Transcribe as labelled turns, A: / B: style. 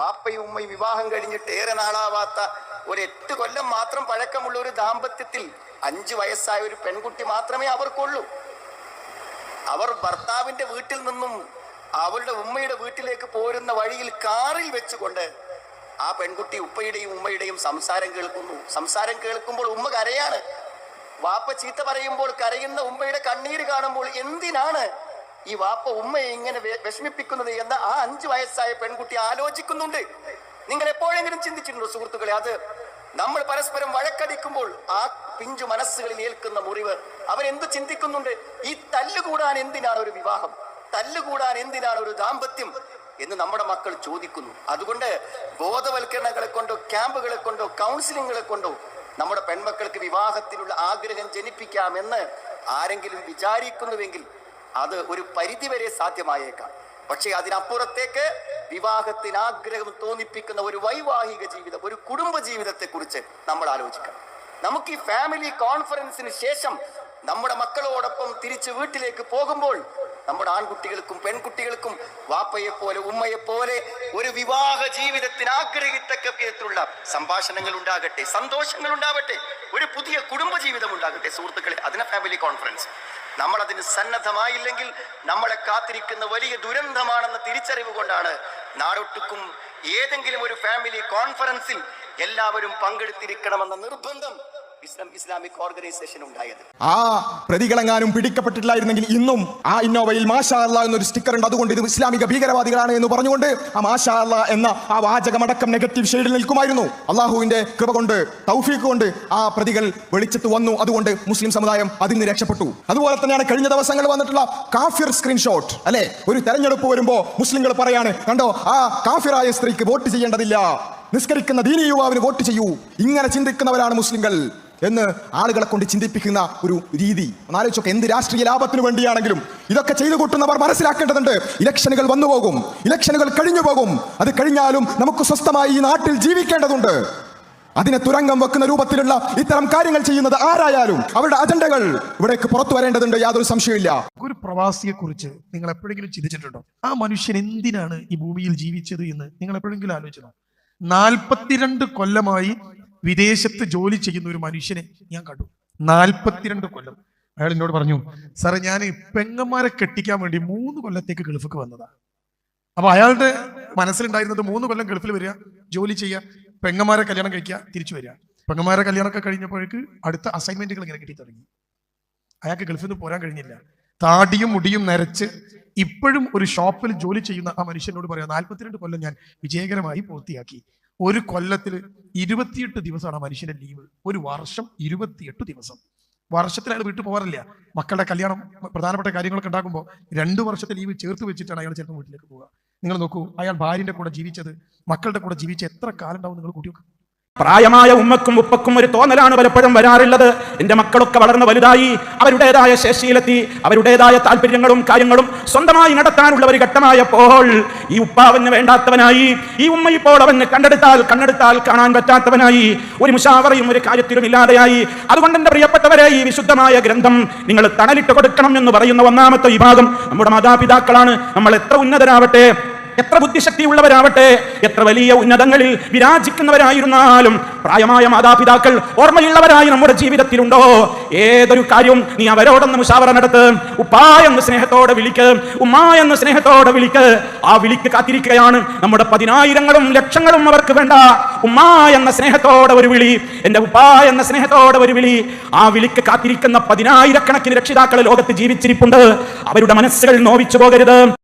A: വാപ്പയും ഉമ്മയും വിവാഹം കഴിഞ്ഞിട്ട് ഏറെ നാളാവാത്ത ഒരു എട്ട് കൊല്ലം മാത്രം പഴക്കമുള്ള ഒരു ദാമ്പത്യത്തിൽ അഞ്ചു വയസ്സായ ഒരു പെൺകുട്ടി മാത്രമേ അവർക്കുള്ളൂ. അവർ ഭർത്താവിന്റെ വീട്ടിൽ നിന്നും അവളുടെ ഉമ്മയുടെ വീട്ടിലേക്ക് പോരുന്ന വഴിയിൽ കാറിൽ വെച്ചുകൊണ്ട് ആ പെൺകുട്ടി ഉപ്പയുടെയും ഉമ്മയുടെയും സംസാരം കേൾക്കുന്നു. സംസാരം കേൾക്കുമ്പോൾ ഉമ്മ കരയാണ്. വാപ്പ ചീത്ത പറയുമ്പോൾ കരയുന്ന ഉമ്മയുടെ കണ്ണീര് കാണുമ്പോൾ എന്തിനാണ് ഈ വാപ്പ ഉമ്മയെ ഇങ്ങനെ വിഷമിപ്പിക്കുന്നത് എന്ന് ആ അഞ്ചു വയസ്സായ പെൺകുട്ടി ആലോചിക്കുന്നുണ്ട്. നിങ്ങൾ എപ്പോഴെങ്കിലും ചിന്തിച്ചിട്ടുണ്ടോ സുഹൃത്തുക്കളെ? അത് നമ്മൾ പരസ്പരം വഴക്കടിക്കുമ്പോൾ ആ പിഞ്ചു മനസ്സുകളിൽ ഏൽക്കുന്ന മുറിവ് അവരെന്ത് ചിന്തിക്കുന്നുണ്ട്? ഈ തല്ലുകൂടാൻ എന്തിനാണ് ഒരു വിവാഹം? തല്ലുകൂടാൻ എന്തിനാണ് ഒരു ദാമ്പത്യം? എന്ന് നമ്മുടെ മക്കൾ ചോദിക്കുന്നു. അതുകൊണ്ട് ബോധവൽക്കരണങ്ങളെ കൊണ്ടോ ക്യാമ്പുകളെ കൊണ്ടോ കൗൺസിലിങ്ങുകളെ കൊണ്ടോ നമ്മുടെ പെൺമക്കൾക്ക് വിവാഹത്തിനുള്ള ആഗ്രഹം ജനിപ്പിക്കാമെന്ന് ആരെങ്കിലും വിചാരിക്കുന്നുവെങ്കിൽ അത് ഒരു പരിധിവരെ സാധ്യമായേക്കാം. പക്ഷേ അതിനപ്പുറത്തേക്ക് വിവാഹത്തിന് ആഗ്രഹം തോന്നിപ്പിക്കുന്ന ഒരു വൈവാഹിക ജീവിതം ഒരു കുടുംബ ജീവിതത്തെ കുറിച്ച് നമ്മൾ ആലോചിക്കണം നമുക്ക് ഈ ഫാമിലി കോൺഫറൻസിന് ശേഷം നമ്മുടെ മക്കളോടൊപ്പം തിരിച്ച് വീട്ടിലേക്ക് പോകുമ്പോൾ നമ്മുടെ ആൺകുട്ടികൾക്കും പെൺകുട്ടികൾക്കും വാപ്പയെ പോലെ ഉമ്മയെ പോലെ ഒരു വിവാഹ ജീവിതത്തിന് ആഗ്രഹിത്തക്ക വിധത്തിലുള്ള സംഭാഷണങ്ങൾ ഉണ്ടാകട്ടെ സന്തോഷങ്ങൾ ഉണ്ടാവട്ടെ ഒരു പുതിയ കുടുംബ ജീവിതം ഉണ്ടാകട്ടെ സുഹൃത്തുക്കളെ അതിനെ ഫാമിലി കോൺഫറൻസ് നമ്മൾ അതിന് സന്നദ്ധമായില്ലെങ്കിൽ നമ്മളെ കാത്തിരിക്കുന്ന വലിയ ദുരന്തമാണെന്ന തിരിച്ചറിവ് കൊണ്ടാണ് നാടൊട്ടുക്കും ഏതെങ്കിലും ഒരു ഫാമിലി കോൺഫറൻസിൽ എല്ലാവരും പങ്കെടുത്തിരിക്കണമെന്ന നിർബന്ധം. ഇസ്ലാം ഇസ്ലാമിക് ഓർഗനൈസേഷൻ ഉണ്ടായത്.
B: ആ പ്രതികളെങ്ങാനും പിടിക്കപ്പെട്ടിട്ടില്ലായിരുന്നെങ്കിൽ ഇന്നും ആ ഇന്നോവയിൽ മാഷാ എന്നൊരു സ്റ്റിക്കർ ഉണ്ട്. അതുകൊണ്ട് ഇത് ഇസ്ലാമിക ഭീകരവാദികളാണ് എന്ന് പറഞ്ഞുകൊണ്ട് ആ മാഷാ എന്ന ആ വാചകമടക്കം നെഗറ്റീവ് ഷെയ്ഡിൽ നിൽക്കുമായിരുന്നു. അള്ളാഹുവിന്റെ കൃപ കൊണ്ട് തൗഫീഖ് കൊണ്ട് ആ പ്രതികൾ വെളിച്ചത്ത് വന്നു. അതുകൊണ്ട് മുസ്ലിം സമുദായം അതിൽ നിന്ന് രക്ഷപ്പെട്ടു. അതുപോലെ തന്നെയാണ് കഴിഞ്ഞ ദിവസങ്ങൾ വന്നിട്ടുള്ള കാഫിർ സ്ക്രീൻഷോട്ട് അല്ലെ? ഒരു തെരഞ്ഞെടുപ്പ് വരുമ്പോ മുസ്ലിങ്ങൾ പറയാണ് കണ്ടോ? ആ കാഫിറായ സ്ത്രീക്ക് വോട്ട് ചെയ്യേണ്ടതില്ല. നിസ്കരിക്കുന്ന ദീനി യുവാവിന് വോട്ട് ചെയ്യൂ. ഇങ്ങനെ ചിന്തിക്കുന്നവരാണ് മുസ്ലിങ്ങൾ. എന്ന് ആളുകളെ കൊണ്ട് ചിന്തിപ്പിക്കുന്ന ഒരു രീതി. ഒന്നാലോചിച്ചൊക്കെ എന്ത് രാഷ്ട്രീയ ലാഭത്തിന് വേണ്ടിയാണെങ്കിലും ഇതൊക്കെ ചെയ്തു കൂട്ടുന്നവർ മനസ്സിലാക്കേണ്ടതുണ്ട്. ഇലക്ഷനുകൾ വന്നു പോകും. ഇലക്ഷനുകൾ കഴിഞ്ഞു പോകും. അത് കഴിഞ്ഞാലും നമുക്ക് സ്വസ്ഥമായി ഈ നാട്ടിൽ ജീവിക്കേണ്ടതുണ്ട്. അതിനെ തുരങ്കം വെക്കുന്ന രൂപത്തിലുള്ള ഇത്തരം കാര്യങ്ങൾ ചെയ്യുന്നത് ആരായാലും അവരുടെ അജണ്ടകൾ ഇവിടേക്ക് പുറത്തു വരേണ്ടതുണ്ട് യാതൊരു സംശയമില്ല
C: ഒരു പ്രവാസിയെ കുറിച്ച് നിങ്ങൾ എപ്പോഴെങ്കിലും ചിന്തിച്ചിട്ടുണ്ടോ? ആ മനുഷ്യൻ എന്തിനാണ് ഈ ഭൂമിയിൽ ജീവിച്ചത് എന്ന് നിങ്ങൾ എപ്പോഴെങ്കിലും ആലോചിച്ചോ നാൽപ്പത്തിരണ്ട് കൊല്ലമായി വിദേശത്ത് ജോലി ചെയ്യുന്ന ഒരു മനുഷ്യനെ ഞാൻ കണ്ടു. നാൽപ്പത്തിരണ്ട് കൊല്ലം. അയാൾ എന്നോട് പറഞ്ഞു സാറേ ഞാൻ പെങ്ങന്മാരെ കെട്ടിക്കാൻ വേണ്ടി മൂന്ന് കൊല്ലത്തേക്ക് ഗൾഫിക്ക് വന്നതാ. അപ്പൊ അയാളുടെ മനസ്സിലുണ്ടായിരുന്നത് മൂന്ന് കൊല്ലം ഗൾഫിൽ വരിക ജോലി ചെയ്യുക പെങ്ങന്മാരെ കല്യാണം കഴിക്കുക തിരിച്ചു വരിക. പെങ്ങന്മാരെ കല്യാണമൊക്കെ കഴിഞ്ഞപ്പോഴേക്ക് അടുത്ത അസൈൻമെന്റുകൾ ഇങ്ങനെ കിട്ടി തുടങ്ങി. അയാൾക്ക് ഗൾഫിൽ നിന്ന് പോരാൻ കഴിഞ്ഞില്ല. താടിയും മുടിയും നരച്ച് ഇപ്പോഴും ഒരു ഷോപ്പിൽ ജോലി ചെയ്യുന്ന ആ മനുഷ്യനോട് പറയാം നാൽപ്പത്തിരണ്ട് കൊല്ലം ഞാൻ വിജയകരമായി പൂർത്തിയാക്കി. ഒരു കൊല്ലത്തിൽ ഇരുപത്തിയെട്ട് ദിവസമാണ് മനുഷ്യന്റെ ലീവ് ഒരു വർഷം ഇരുപത്തിയെട്ട് ദിവസം. വർഷത്തിൽ അയാൾ വീട്ടിൽ പോകാറില്ല മക്കളുടെ കല്യാണം പ്രധാനപ്പെട്ട കാര്യങ്ങളൊക്കെ ഉണ്ടാക്കുമ്പോൾ രണ്ട് വർഷത്തെ ലീവ് ചേർത്ത് വെച്ചിട്ടാണ് അയാൾ ചിലപ്പോൾ വീട്ടിലേക്ക് പോവുക. നിങ്ങൾ നോക്കൂ അയാൾ ഭാര്യന്റെ കൂടെ ജീവിച്ചത് മക്കളുടെ കൂടെ ജീവിച്ച എത്ര കാലം ഉണ്ടാവും നിങ്ങൾ കൂട്ടി
D: പ്രായമായ ഉമ്മക്കും ഉപ്പക്കും ഒരു തോന്നലാണ് പലപ്പോഴും വരാറുള്ളത്. എന്റെ മക്കളൊക്കെ വളർന്ന് വലുതായി അവരുടേതായ ശേഷിയിലെത്തി അവരുടേതായ താല്പര്യങ്ങളും കാര്യങ്ങളും സ്വന്തമായി നടത്താനുള്ള ഒരു ഘട്ടമായപ്പോൾ ഈ ഉപ്പാവന് വേണ്ടാത്തവനായി ഈ ഉമ്മ ഇപ്പോൾ അവന് കണ്ടെടുത്താൽ കണ്ണെടുത്താൽ കാണാൻ പറ്റാത്തവനായി ഒരു മുഷാവറയും ഒരു കാര്യത്തിലും ഇല്ലാതെയായി. അതുകൊണ്ട് എന്റെ പ്രിയപ്പെട്ടവരെ ഈ വിശുദ്ധമായ ഗ്രന്ഥം നിങ്ങൾ തണലിട്ട് കൊടുക്കണം എന്ന് പറയുന്ന ഒന്നാമത്തെ വിഭാഗം നമ്മുടെ മാതാപിതാക്കളാണ്. നമ്മൾ എത്ര ഉന്നതരാവട്ടെ എത്ര ബുദ്ധിശക്തിയുള്ളവരാവട്ടെ എത്ര വലിയ ഉന്നതങ്ങളിൽ വിരാജിക്കുന്നവരായിരുന്നാലും പ്രായമായ മാതാപിതാക്കൾ ഓർമ്മയുള്ളവരായി നമ്മുടെ ജീവിതത്തിലുണ്ടോ? ഏതൊരു കാര്യവും നീ അവരോടൊന്ന് മുഷാവറ നടത്ത് ഉപ്പാ എന്ന് സ്നേഹത്തോടെ വിളിക്ക് ഉമ്മ എന്ന് സ്നേഹത്തോടെ വിളിക്ക്. ആ വിളിക്ക് കാത്തിരിക്കുകയാണ്. നമ്മുടെ പതിനായിരങ്ങളും ലക്ഷങ്ങളും അവർക്ക് വേണ്ട. ഉമ്മാ എന്ന സ്നേഹത്തോടെ ഒരു വിളി എന്റെ ഉപ്പാ എന്ന സ്നേഹത്തോടെ ഒരു വിളി. ആ വിളിക്ക് കാത്തിരിക്കുന്ന പതിനായിരക്കണക്കിന് രക്ഷിതാക്കൾ ലോകത്ത് ജീവിച്ചിരിപ്പുണ്ട്. അവരുടെ മനസ്സുകൾ നോവിച്ചു പോകരുത്.